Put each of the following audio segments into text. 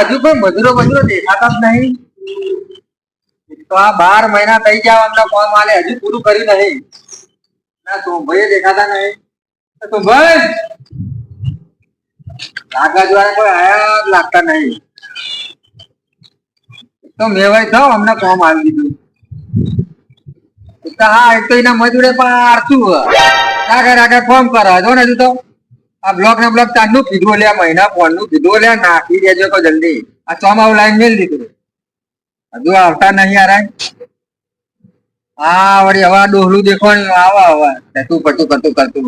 હજુ કોઈ મજૂરો મજૂરો દેખાતા જ નહીં. તો આ બાર મહિના થઈ ગયા અમને કોમ આલે હજુ પૂરું કર્યું નહીં. ના તો ભાઈ દેખાતા નહીં. તો ભાઈ લાગા દ્વારા કોઈ આયા લાગતા નહીં. તો મેવાય તો અમને કોમ આવી દીધું. હા, એક તો એના મજૂરે પણ આરતું આગળ આગળ ફોર્મ જો ને હજુ તો. આ બ્લોક ને બ્લોક ચાંદનું કીધું લે મહિના ફોનનું કીધું લે નાખી દેજો તો જલ્દી. આ ચોમાવું લાઈન મેલ દીધું. હજુ આવતા નહીં યાર હા વળી હવા ડોહલું દેખવાનું આવા આવા ટતું કરતું કરતું કરતું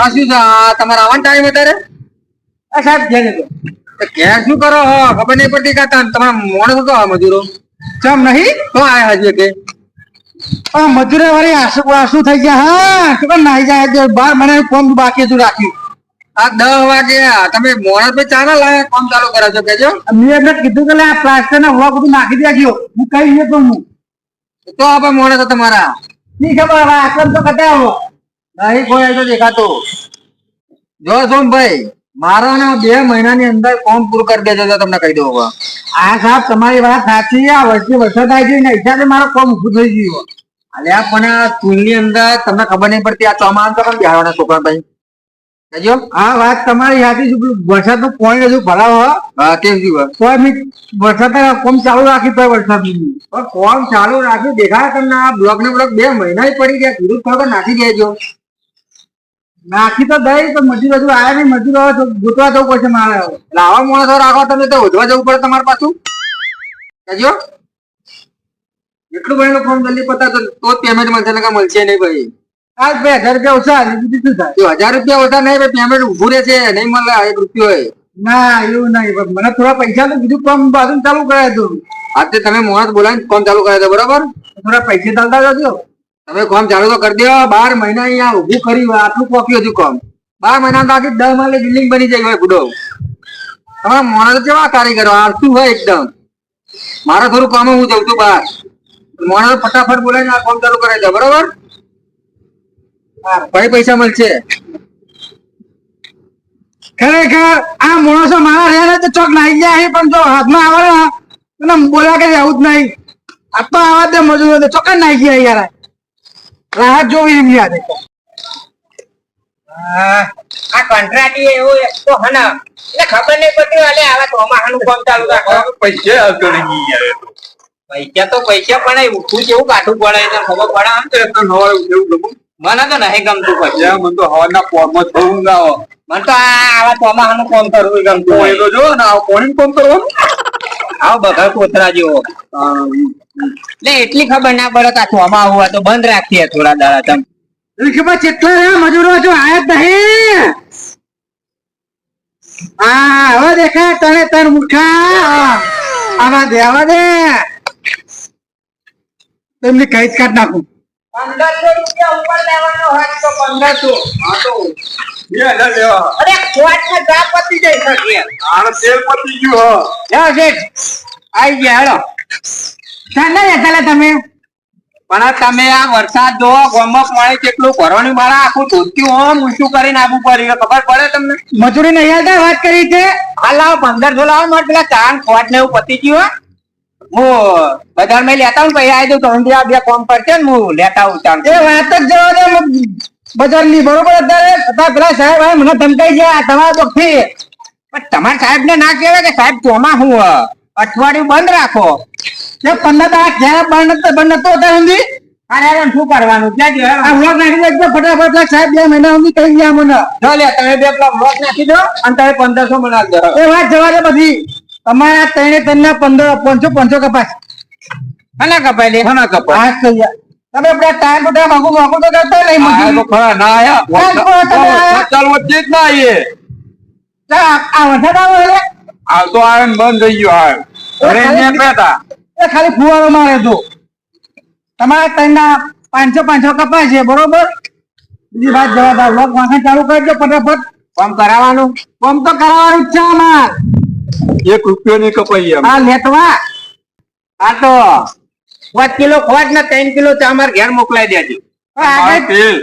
આ શું છે? આ તમારા આવવાનો ટાઈમ અત્યારે? આ સાહેબ, ઘેર તો શું કરો હો? ખબર નહીં પડતી કાતા તમારા મોણસ તો મજૂરો? ચમ નહીં? તો આયા હજી કે આ મજૂરે વાળી આસુ આસુ થઈ ગયા હા તો નાઈ જાય બાર મને કોમ બાકી હતું રાખ્યું. આ દસ વાગે તમે મોડા પે ચાના લાયા કામ ચાલુ કરો છો કેજો મેં એમને કીધું કે આ પ્લાસ્ટર ના હોવા બધું નાખી દેજો. હું કઈ નહીં કહું હું તો આપણે તો તમારા. નહીં ખબર આટલો તો કટાવો નહીં કોઈ તો દેખાતો. જો સોમભાઈ મારા ને બે મહિનાની અંદર ફોર્મ પૂરું કરી દેજો તો તમને કહી દઉં આ સાહેબ તમારી વાત સાચી આ વર્ષે વરસાદ આવી ગઈ ને હિસાબે મારો ફોર્મ ઉભું થઈ ગયું અલે પણ આ સ્કૂલની અંદર તમને ખબર નહીં પડતી આ ચોમાસા તો પણ બિહારના છોકરા ભાઈ? કહેજો. આ વાત તમારી સાચી છે વરસાદનું પોઈન્ટ હજુ ભરાવો હો. હા કેમ જીવન તો વરસાદ કોમ ચાલુ રાખી તો વરસાદ પણ ફોર્મ ચાલુ રાખ્યું દેખાય તમને આ બ્લોક ને બ્લોક બે મહિના પડી ગયા કીધું ખબર નાખી દેજો. નાખી તો દઈ તો મજૂર હજુ આવ્યા નહીં. મજૂર હવે તો ગોતવા જવું પડશે મારે એટલે આવા માણસો રાખો તમે તો ઉધવા જવું પડે તમારે પાછું. કહેજો. એટલું ભાઈ ફોર્મ જલ્દી પતા તો પેમેન્ટ મળશે ને મળશે નહીં ભાઈ. આજ બે હજાર રૂપિયા ઓછા બીજું શું થાય? હજાર રૂપિયા ઓછા નહીં ભાઈ પેમેન્ટ ઉભું રહેશે નહીં મળે એક રૂપિયો ના એવું નહીં. મને થોડા પૈસા તો બીજું કામ બાજુ ચાલુ કરાય તું. આજે તમે મોણસ બોલાવીને કામ ચાલુ કરાય છે બરોબર? થોડા પૈસા ચાલતા જજો. તમે કોમ ચાલુ તો કરી દો. બાર મહિના અહીંયા ઉભું કરી આટલું કોપ્યું હતું કોમ. બાર મહિના તો આખી દસ માલે બિલ્ડિંગ બની જાય હોય ગુડો તમારા માણસ તો કેવા કારીગરો આરતું હોય એકદમ. મારે થોડું કામ હું જઉં છું બહાર. માણસ ફટાફટ બોલાવીને આ કોમ ચાલુ કરાવી દે, બરોબર? ભાઈ પૈસા મળશે. ખરેખર આ માણસો મારા રહ્યા તો ચોક નાઈ ગયા છે પણ જો હાથમાં આવે ને બોલા કે આવું જ નહીં. આપવા આવા દે મજૂર તો ચોક્કસ નાઈ ગયા યાર. રાહત જોવી એમ યાદ આ કોન્ટ્રાક્ટી એવું એક તો હને એટલે ખબર નહીં પડતી અલે આવા ચોમાહાનું કામ ચાલુ રાખો પૈસા યાર તો. પૈસા તો પૈસા પણ એ ઉઠવું જેવું કાઠું પડે એટલે ખબર પડે આમ. તો સવારે એવું ગમું. મને તો નહીં ગમતું પછી મને તો હવારના પોરમાં જ ના મને તો આ આવા ચોમાહાનું કામ કરવું ગમતું હોય. તો જો ને આ કોણ કામ કરવાનું આવો બગા કોતરા જેવો. લે, એટલી ખબર ના પડે કે આ ચોમાહું હોય તો બંધ રાખીએ થોડા દાડા તમ. ખબર કેટલા રહ્યા મજૂરો જો આયા નહીં. હા, હવે દેખાય તને તન મુઠા. આવા દે. આવા દે એમની કઈ જ કાઢ નાખું. પંદરસો રૂપિયા ઉપર લેવાનો હોય તો પંદરસો. આ તો બે હજાર લેવા. અરે ખોટ ને ગા પતી જાય શકે આને તેલ પતી ગયું હ. જાઓ શેઠ આઈ ગયા હેડો. ચાલે જતા તમે. પણ તમે આ વરસાદ જો ગોમક મળે કેટલું ભરવાનું મારા આખું ધોત્યું હોમ ઊંચું કરીને આબુ પડી ખબર પડે તમને? મજૂરી નહીં આવતા વાત કરી છે? આ લાવો પંદરસો લાવો મારે પેલા ચાન ખોટ ને એવું પતી ગયું હો. બજારમાં લેતા હું પૈસા આવી દઉં તો બે બે કોમ છે ને હું લેતા આવું એ વાત જ જવા દે બજારની બરોબર અત્યારે પેલા સાહેબ આ મને ધમકાઈ ગયા તમારા થી પણ તમારા સાહેબ ને ના કહેવાય કે સાહેબ ચોમા હું અઠવાડિયું બંધ રાખો. એ પંદર આ ક્યારે બંધ બંધ નતો અત્યાર સુધી શું કરવાનું? ક્યાં ગયો? આ વ્લોગ નાખી દેજો ફટાફટ સાહેબ બે મહિના સુધી કહી ગયા મને. જો લે તમે બે પેલા બ્લોક નાખી દો અને તમે પંદરસો મને દો એ વાત જવા દે બધી. તમારા ત્રણે ત્રણ પંદર પાંચસો પાંચસો કપાસ. હના કપાય લે. હના કપાય. આ થઈ ગયા. તમે પેલા ટાઈમ બધા આગુ આગુ તો કરતા નહીં આ ખરા ના આયા. ના, ચાલુ વચ્ચે જ ના આવીએ. આ આ વરસાદ આવો એટલે? આ તો આયન બંધ થઈ ગયો આ. અરે અહીંયા બેટા એ ખાલી ફુવારો મારે તો. તમારા ત્રણના પાંચસો પાંચસો કપાસ છે બરોબર? બીજી વાત જવા દો વ્લોગ વાંખા ચાલુ કરજો ફટાફટ. કોમ કરાવવાનું? કામ તો કરાવવાનું જ છે અમાર. એક રૂપિયો નહીં કપાઈ એમ. આ લેતવા આ તો પાંચ કિલો ખોટ ને ત્રણ કિલો તો અમારે ઘેર મોકલાઈ દેજો. આગળ.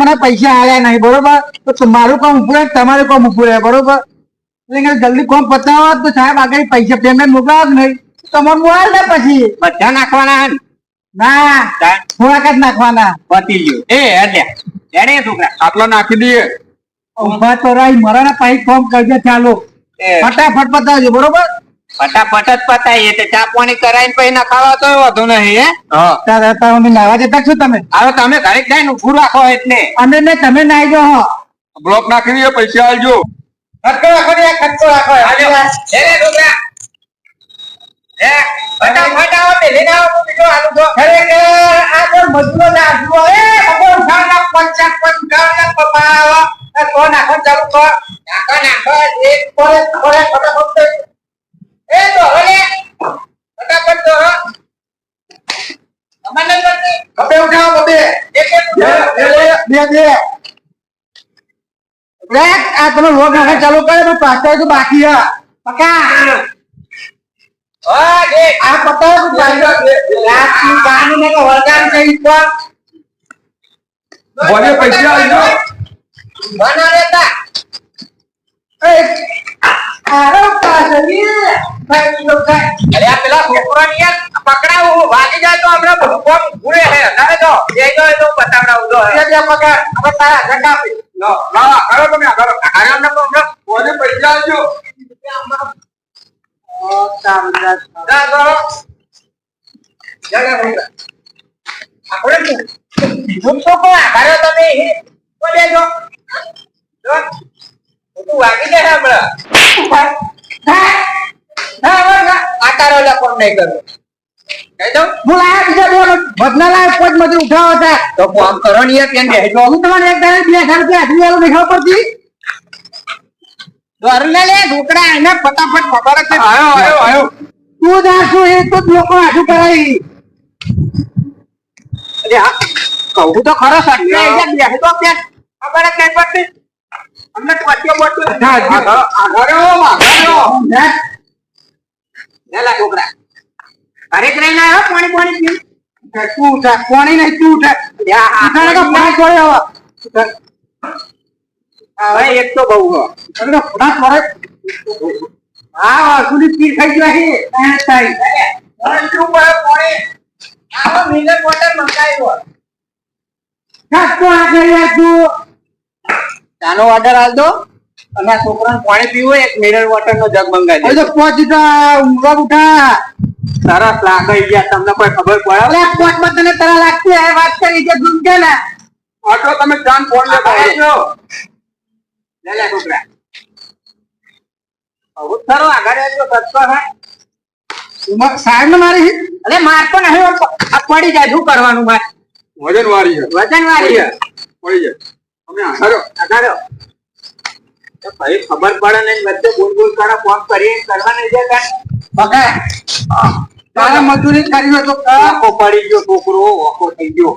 મને પૈસા આવ્યા નહીં બરોબર? તો મારું કામ ઉભું રહે તમારું કામ ઉભું રહે બરોબર? જલ્દી કોમ પતાવો તો સાહેબ આગળ પૈસા પેમેન્ટ મોકલાવો નહીં. તમારે મોબાઈલ ને પછી? બધા નાખવાના ના? થોડાક જ નાખવાના? પતી ગયું. એ અલ્યા લેડે છોકરા આટલો નાખી દઈએ. ઊભા તો રહી મરાના પાઈ કામ કરજે ચાલો ફટાફટ પતાવજો બરોબર? ફટાફટ જ પતાવીએ તે ચા પાણી કરાવીને પછી નખાવા તો વધુ નહીં હે? હા. તારા તારા નાવા જતા છો તમે? હવે તમે ઘરે જઈને ઊભું રાખો એટલે. અને ને તમે નાઈ જો હો. બ્લોક નાખી દે પૈસા આલજો. ખટકો રાખો ને ખટકો રાખો. હાલો. હે રે ડોગરા. હે ફટાફટ આવો ને લઈને આવો હું બીજો આલુ છો. ખરેખર આ તો મજૂરો ના જુઓ એ ખબર ઉઠાવના પંચાક પંચાવના પપાવા તો નાખો ચાલુ કર નાખો નાખો એક કરે કરે ફટાફટ એ તો હવે ફટાફટ તો નહીં પડતી. કપે ઉઠાવો બબે એક એક બે બે આ તમે ચાલુ કરે તો બાકી થઈ તો બના રહેતા. આરો પાછળ ભાઈ લોકો અરે આ પેલા છોકરાને યાર પકડાવું વાગી જાય તો હમણાં બધું કોમ ઘૂરે હે તારે જો જઈ જો એ તો હું બતાવડાવું જો બે બે પકા હવે તારા જગા પી લો લાવો કરો તમે કરો અરે હમણાં તો પડી ભલે પૈસા આલજો જા જો. જા, જા, જા. આપણે? બીજું છોકરો આઘાર્યો તમે હે. બોલે જો. જો. બધું વાગી જાય હમણાં. હા? હા આ તારો લે કોમ નહીં કરવું. હું લાયા બીજા બે બદલા લાયા પોત મજૂર ઉઠાવો હતા. તો કોમ કરો ને યાર કેમ બેસી હું તમારે એક દાડે બે હજાર રૂપિયા હાથની આલું દેખાવ પડતી. ઘર લે લે ઢોકળા એને ફટાફટ ખબર છે. આયો આયો આયો તું જાશું એ તો લોકો આઠું કરાવી. અરે હા કહું તો ખરો ખબર જ નહીં પડતી અમને તો આઘાર્યો લે લે ઢોકળા ઘરે જ રહીને પાણી પાણી. તું ઉઠા કોણી નહીં તું ઉઠા. આ ઉઠાડે તો પાંચ હવે. એક તો બહુ હો. અરે ફટાક વળે હા સુધી પીર ખાઈ ગયા હે. કાંઈ થાય હવે શું કરે પાણી? આવો મિનરલ વોટર મંગાવ્યો. કાકો આ ગયા તું. ચાનો ઓર્ડર આલ દો. અને આ છોકરાને પાણી પીવું એક મિનરલ વોટર નો જગ મંગાવી હવે દો તો પહોંચી ઊંઘવા ઉઠા. સરસ લાગે ગયા તમને કોઈ ખબર પડે? અરે પોચમાં તને તારા લાગતી હે વાત કરી જે તું કે ને. ઓટો તમે જાન ફોન લે આવજો. લે લે છોકરા. આવું તારો આગળ આવ્યો ખર્ચો હે. ઉમર સાહેબ ને મારી અરે મારતો નહીં આમ પડી જાય શું કરવાનું મારે? વજન વાળી છે. વજન વાળી છે. પડી જાય. તમે અઢારો અઢારો ભાઈ ખબર પડે ને વચ્ચે બોલ બોલ કરો ફોન કરી કરવા નહીં જતા બકા તારે મજૂરી કરી તો કર. પડી ગયો છોકરો ઓકો થઈ ગયો.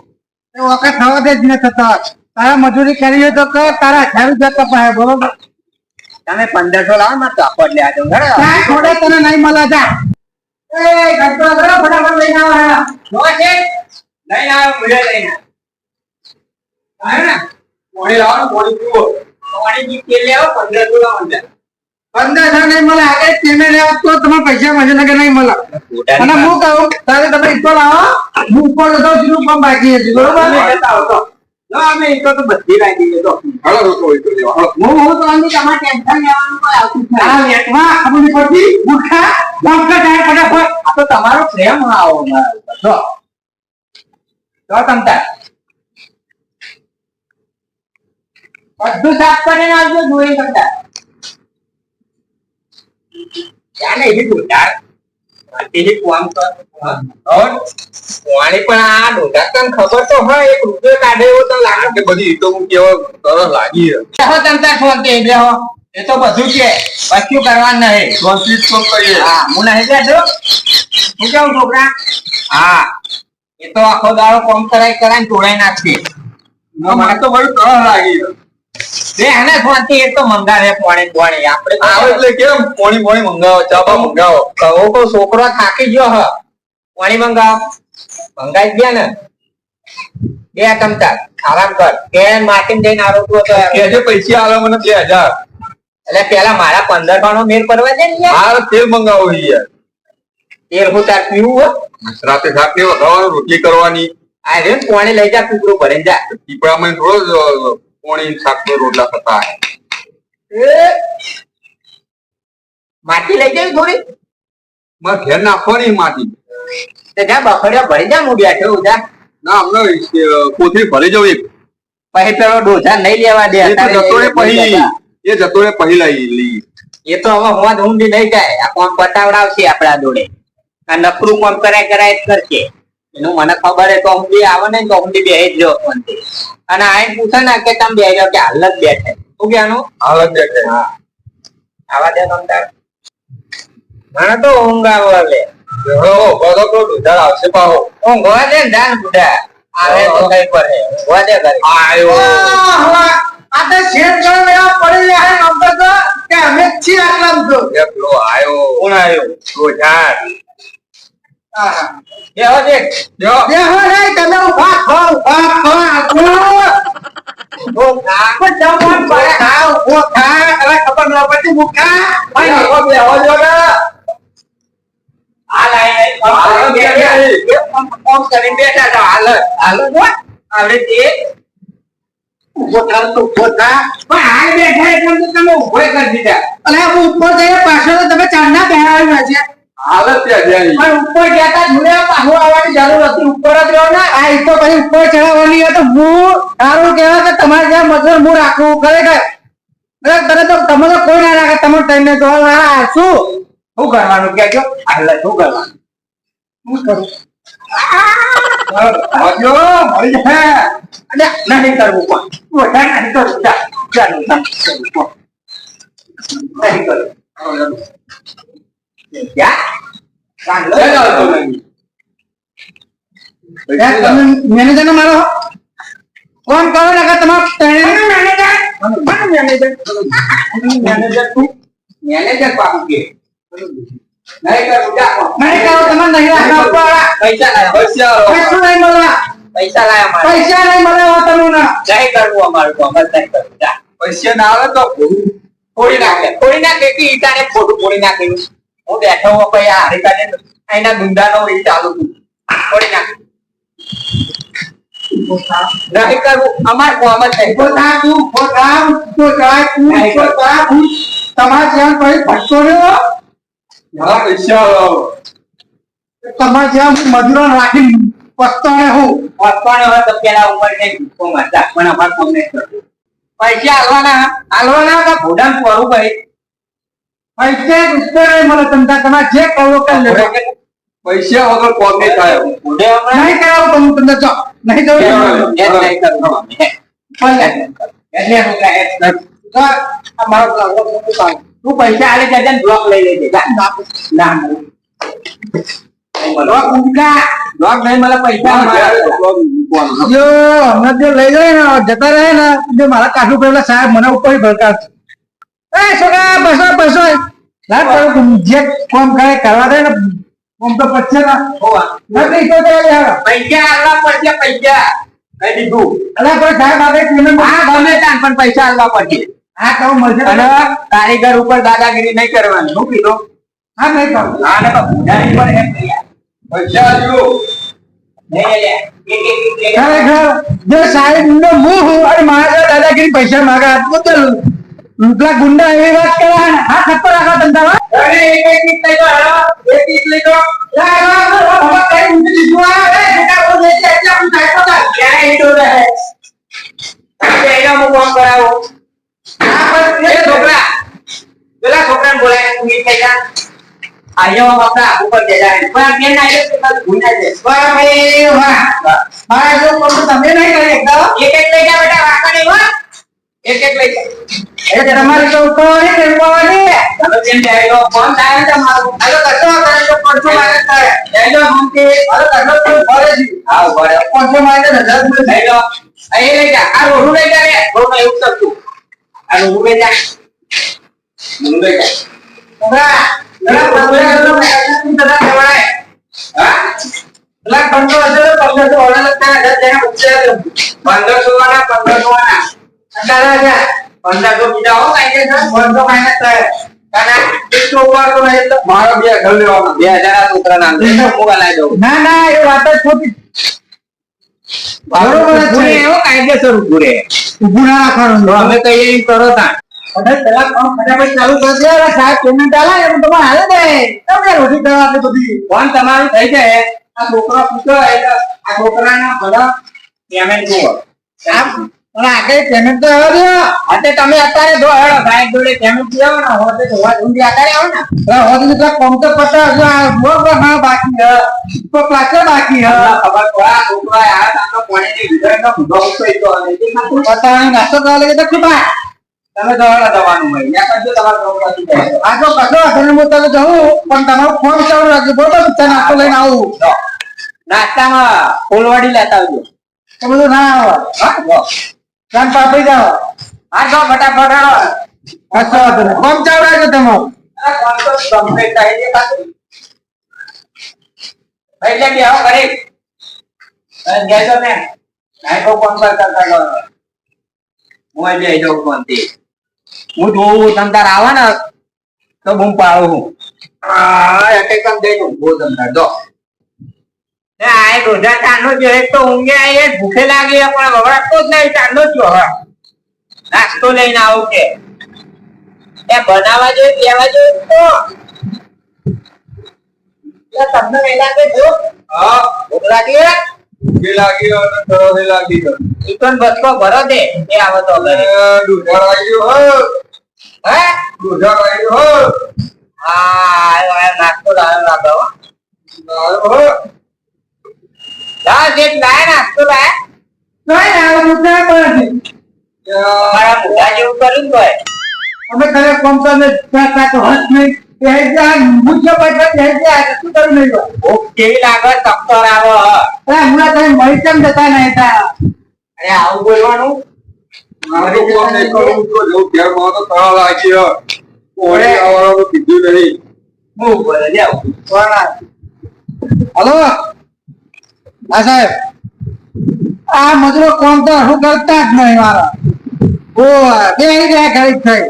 એ ઓકે થવા દે જ ને થતા તારા મજૂરી કરી હોય તો કર તારા હજાર રૂપિયા કપાય બરોબર? તમે પંદરસો લાવો ને તો આપો એટલે આજે થોડે તને નહીં મળે જા. એ કરો ફટાફટ લઈને આવો. છે લઈને આવ્યો મુજે લઈને. આવ્યો ને. લાવો તેલ લેવો લાવો અંદર. પંદર હજાર નહીં મળે આગળ પેમેન્ટ આવે તો તમે પૈસા મળે ને કે નહીં મળે? અને હું કહું તારે તમે ઈકો લાવો હું ઉપર જતો છું પણ બાકી હતી બરોબર? અમે જતા તો. જો અમે ઈ તો તો બધી રાખી હાલો રોકો લેવા. હું હું તો આની તમારે ટેન્શન લેવાનું કોઈ આવતું આ. લેટમાં નહીં પડતી ફટાફટ. આ તો તમારો પ્રેમ આવો મારા ઉપર. જો જો તમતાર બધું સાફ કરીને આવજો ધોઈ કરતા ચાલે કોમ પણ આ તને ખબર તો હોય એક રૂપિયો કાઢે એવો તો લાગે. કે બધી તો હું કેવો લાગી એ તો બધું છે કશું કરવાનું નહીં. જ કરીએ. હા હું નહીં બેઠો હું કેવું છોકરા? હા. એ તો આખો દાડો કોમ કરાય કરાય તોડાઈ નાખશે. મને તો બધું સરસ લાગી છે શાંતિ એ તો મંગાવે પોણે પોણે. આપણે તો આવે એટલે કેમ? પાણી પાણી મંગાવો ચા મંગાવો. કહો તો છોકરો થાકી ગયો હ. પાણી મંગાવ. મંગાઈ ગયા ને. બે ચમચા. આરામ કર. કે માટીને જઈને આરોગ્ય તો કે પૈસા આલો મને બે હજાર. એટલે પેલા મારા પંદર નો મેર પડવા દે ને તેલ મંગાવો યાર. તેલ હું તાર પીવું રાતે શાક પીવો રોટલી કરવાની. આ રે કોણે લઈ જા ટુકડું ભરીને જા. પીપળામાં થોડો શાક નો રોટલા થતા એ, માટી લઈ જાય થોડી? માર ઘેર નાખવાની માટી. તે જા બખડિયા ભરી જા હું બેઠો હું ના અમને અ, કોથળી ભરી જાવ એક. પછી પેલો ડોઝા નહીં લેવા દે એ તો જતો રે પછી એ જતો રે પછી લઈ લી એ તો હવે હોંદ ઊંડી નહીં જાય આ કોમ પતાવડાવશે આપડા જોડે. આ નકરું કોમ કરાય કરાય જ કરશે. એનું મને ખબર હે તો ઊંડી આવે ને તો ઊંડી બેહી જ રહ્યો અને આઈને પૂછે ને કે તમે બેહી રહ્યો કે હાલ જ બેઠે. શું કહેવાનું? બેઠે. હા. આવા દે તમ તાર મને તો ઊંઘ આવે લે. હો બધો તો દુધાર આવશે પાહો. ઊંઘવા દે ને જાન બુઢા આવે તો કઈ પર હે. ઊંઘવા દે ઘરે. આયો. આ તો શેર કરો એવા પડી રહ્યા હે નમતો તો કે અમે છી આટલા તો. કે પેલો આયો. કોણ આયો? આહા. બેહો દે જો. દેહો તમે ઊભા થો, ઊભા થો. હવે ખબર ન પડતી, મૂકા. ભાઈ, બેહો જો તમે ઉભોય કરી દીધા. અલે, હું ઉપર પાછળ તમે ચાંદના બેહાડ્યા છે. હાલત ત્યાં જાય પણ ઉપર ગયા તા જોડે પાછું આવવાની જરૂર હતી. ઉપર જ રહ્યો ને આ ઈ તો પછી ઉપર ચડાવવાની હોય તો હું તારું કહેવાય કે તમારે જ્યાં મજૂર હું રાખવું ખરેખર. તને તો તમે તો કોઈ ના રાખે. તમે તઈને તો શું? શું કરવાનું? કેજો હાલ જ શું કરવાનું? શું કરું? આવજો મળી જાય. અલ્યા, નહીં કરવું પણ વધારે નહીં કરવું જા ચાલો નહીં કરવું તમે મેનેજરને મારો ફોન કરો ને તમારે ત્રણેય મેનેજર મેનેજર તું મેનેજર પાકું કે પૈસા ના આવે તો ફોડી નાખે ફોડી નાખે કે ઈટાને ખોટું ફોડી નાખેલું હું બેઠો હું ભાઈ આ હરિકાને એના ગુંડાનો એ ચાલુ હતું ફોડી નાખ. નહીં કરવું અમાર કોમ જ નહીં. ઊભો તું પોતા પોતા તું પોતા તું. તમારે જ્યાં કોઈ ભટકો રહ્યો? ના પૈસા. તમારે જ્યાં હું મજૂરો રાખી પસ્તાણે હું પણ હોય તો પેલા ઉપર નહીં ભૂખો મારતા પણ અમાર કોમ નહીં કરતું. પૈસા હાલવાના હાલવાના કે ભોડાન પોરું ભાઈ પૈસા નહીં મળે તમને તમારે જે કહો કે પૈસા વગર કોમ નહીં થાય? હમણાં નહીં કરાવું તમે તમને ચો નહીં જવું. તું પૈસા આલે જાય ને બ્લોક લઈ લેજે. ના બ્લોક નહીં મળે પૈસા. જો હમણાં જે લઈ ગયો ને જતા રહે ને જો મારા કાઠું પેલા સાહેબ મને ઉપર ભડકાશે એ છોકરા બસો બસો. લાગ તારું જે કોમ કરે કરવા દે ને કોમ તો પછી ના. હોવા. નથી તો તે યાર પૈસા આલવા પડશે પૈસા. કઈ દીધું? અલા પણ સાહેબ આપણે પેમેન્ટ હા ગમે ત્યાં પણ પૈસા આલવા પડશે. હા તો મળશે. અને કારીગર ઉપર દાદાગીરી નહીં કરવાની શું કીધું. હા નહીં કરું. હા ને તો ભૂંડાની પર એમ. પૈસા આલજો. ખરેખર જો સાહેબ નો હું હું અને મારા દાદાગીરી પૈસા માંગા તો પેલા ગુંડા એવી વાત કરે ને હા થપ્પો રાખો ધંધા અરે એક એક ચીજ લઈ લો હેલો. એક ચીજ લઈ લો ક્યાં ઈટો રહે એનો હું કામ કરાવું એ છોકરા પેલા છોકરાને બોલાય તું ઈ થઈ જા. આયો બાપા ઉપર જઈ જાય પણ આ ના આવીને તો તારું ભૂલ ના જાય એક એક લઈ જા બેટા નહીં હો. એક એક લઈ જા તમારી તો ઉપાડવાની ને. ઉપર હવે કેમ જાય લો ફોન થાય છે મારો હાલો કશો કરે તો પડછો મારે થાય લો કે હાલો કશો તો ભરે જી હા ભરે પડછો મારે તો હજાર રૂપિયા લઈ અહીં આ એ લઈ જા. આ રોડું લઈ જા રે. રોડું એવું કરતું. આ રોડું લઈ જા. રોડું લઈ જા. ઊભા. જરા પકડે તો મેં તું હા? પેલા કંટ્રોલ હશે તો પંદરસો ઓર્ડર લગતા હજાર જણા પૂછે પંદરસો વાળા પંદરસો વાળા. અઢાર હજાર પંદરસો બીજા હો કઈ કે પંદરસો માઇનસ થાય. કાના એકસો ઉપર તો નહીં મારો બે ઘર લેવાના. બે હજાર છોકરા ના હું લાવી દઉં. ના ના એ વાત જ ખોટી. બરોબર છે. એવો કાયદેસર ઉભું રહે. ઊભું ના રાખવાનું. અમે કહીએ એમ કરો તા. તમારે થઈ જાય. આ છોકરા પૂછો આ છોકરાના બધા પેમેન્ટ જુઓ પણ આગળ પેમેન્ટ તો હવે દો. તમે અત્યારે જો હેડો સાહેબ જોડે પેમેન્ટ લેવો ને હોતે તો હોત ઊંધી અત્યારે આવો ને. હોત હોદી તો કોમ તો પતા હજુ આ બોલ બોલ હા બાકી હ. તો પાછળ બાકી હ. ખબર આ છોકરા આ તાનો અને ખાતું પતાણી નાસ્તો કરવા લાગે તો ખુબા તમે જો હેડો જવાનું હોય. કરજો તમારે જાય આ તો કશો વાંધો હું તને જઉં પણ તમારો ફોન ચાલુ રાખજો. હું નાસ્તો લઈને આવું. જો, નાસ્તામાં ફૂલવાડી લેતા આવજો. તો બધું ના આવે. હા જો. કાન પાપી જાઓ? હા જો ફટાફટ હેડો કશો વાંધો નહીં. ચાલુ રાખજો તમારું અરે તો complete થાય છે પાછું. ભાઈ લે કે આવો ઘરે ગેજો ને. નાઈ કો કોમ કરતા કરો. હું એ જો કોમથી. હું જોઉં તમ તાર આવા ને તો બૂમ પાડું હું. આ એટેક કામ દઈ દઉં બહુ તમ તાર એ આ રોજા ચાંદનો જો એક તો ઊંઘે આઈ ભૂખે લાગી પણ વગડાતો જ નહીં જ હવે. નાસ્તો લઈને આવું કે. એ બનાવવા જોઈએ લેવા જોઈએ તો? તમને નહીં લાગે જો? હા ભૂખ લાગી હે? લાગી હોય તો લાગી બસકો ભરો દે એ આવે તો. દૂધા હો? હે દૂધા લાગી હો હા નાસ્તો લાવ્યો લાગે હો હો જા લાય. નાસ્તો લાય મુદ્દા જેવું કર્યું ને અમે ખરે કોમ તો ને ત્યાં ત્યાં તો હસ નહીં. એ જ્યાં મુખ્ય પાછળ એ જ્યાં શું કરું નહીં હોય કેવી લાગે ચક્કર આવે હ. અરે તમે મળી કેમ જતા નહીં તા અરે આવું બોલવાનું? મારું કોમ નહીં કરું તો જો ઘેરમાં તો તળા લાગી હો. ઓળે આવવાનું કીધું નહીં. હું બોલે આવું. હલો? હા સાહેબ. આ મજૂરો કોમ તો શું કરતા જ નહીં મારા. ઓ બે ગયા ખરીદ થઈ.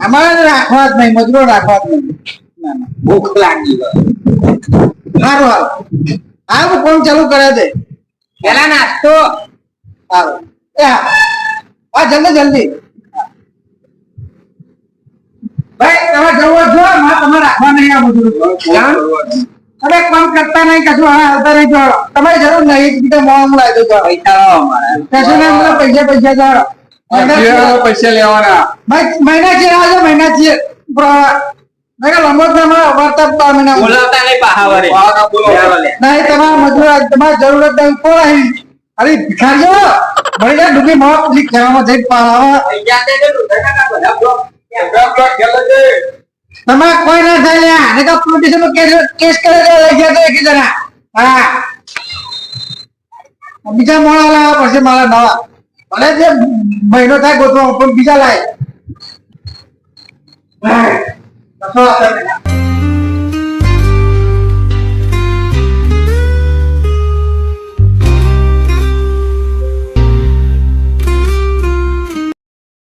અમારે રાખવા જ નહીં મજૂરો રાખવા જ નહીં. ભૂખ લાગી સારું હાલ. હા કોણ ચાલુ કરે છે પેલા નાસ્તો. સારું હા. જલ્દી જલ્દી. ભાઈ તમે જવો છો તમારે તમે રાખવા નહીં આ કરવાનું. તમે કામ કરતા નહીં કશું હા હાલતા નહીં જોડો તમારે જરૂર નહીં એક બીજા મોં લાવી દઉં પૈસા કશું નહીં મને પૈસા પૈસા જોડો પૈસા લેવાના. મહિના છે આજે મહિના છે મેં લંબોદરામાં વાર્તા બાર મહિના બોલાવતા નહીં પાહાવરે નહીં તમારા મજૂર તમારી જરૂરત નહીં કોણ અરે ભિખારીઓ મળી જાય ડૂબી માવા પછી ખેવામાં જઈ પાવા તમારે કોઈ તો એક જણા. હા. બીજા મોડા લાવવા પડશે મારા નવા. ભલે જે મહિનો થાય ગોતવા પણ બીજા લાય.